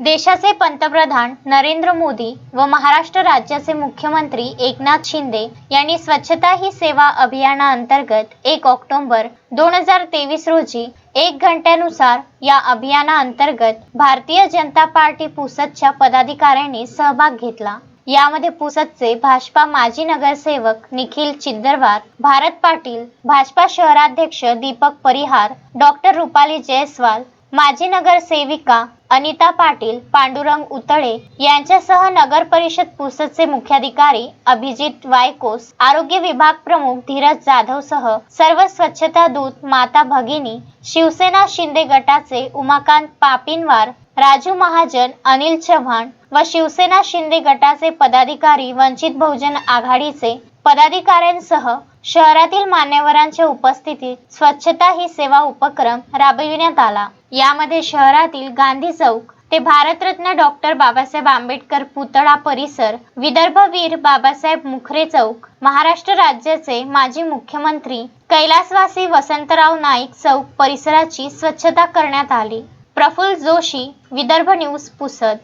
देशाचे पंतप्रधान नरेंद्र मोदी व महाराष्ट्र राज्याचे मुख्यमंत्री एकनाथ शिंदे यांनी स्वच्छता ही सेवा अभियानाअंतर्गत एक ऑक्टोबर दोन हजार तेवीस रोजी एक घंट्यानुसार या अभियानाअंतर्गत भारतीय जनता पार्टी पुसदच्या पदाधिकाऱ्यांनी सहभाग घेतला. यामध्ये पुसदचे भाजपा माजी नगरसेवक निखिल चिंदरवार भारत पाटील भाजपा शहराध्यक्ष दीपक परिहार डॉक्टर रुपाली जयस्वाल माजी नगरसेविका अनिता पाटील पांडुरंग उतळे यांच्यासह नगर परिषद पुसदचे मुख्याधिकारी अभिजित वायकोस आरोग्य विभाग प्रमुख धीरज जाधव सह सर्व स्वच्छता दूत माता भगिनी शिवसेना शिंदे गटाचे उमाकांत पापिनवार राजू महाजन अनिल चव्हाण व शिवसेना शिंदे गटाचे पदाधिकारी वंचित बहुजन आघाडीचे पदाधिकाऱ्यांसह शहरातील मान्यवरांच्या उपस्थितीत स्वच्छता ही सेवा उपक्रम राबविण्यात आला. यामध्ये शहरातील गांधी चौक ते भारतरत्न डॉक्टर बाबासाहेब आंबेडकर पुतळा परिसर विदर्भवीर बाबासाहेब मुखरे चौक महाराष्ट्र राज्याचे माजी मुख्यमंत्री कैलासवासी वसंतराव नाईक चौक परिसराची स्वच्छता करण्यात आली. प्रफुल्ल जोशी विदर्भ न्यूज पुसद.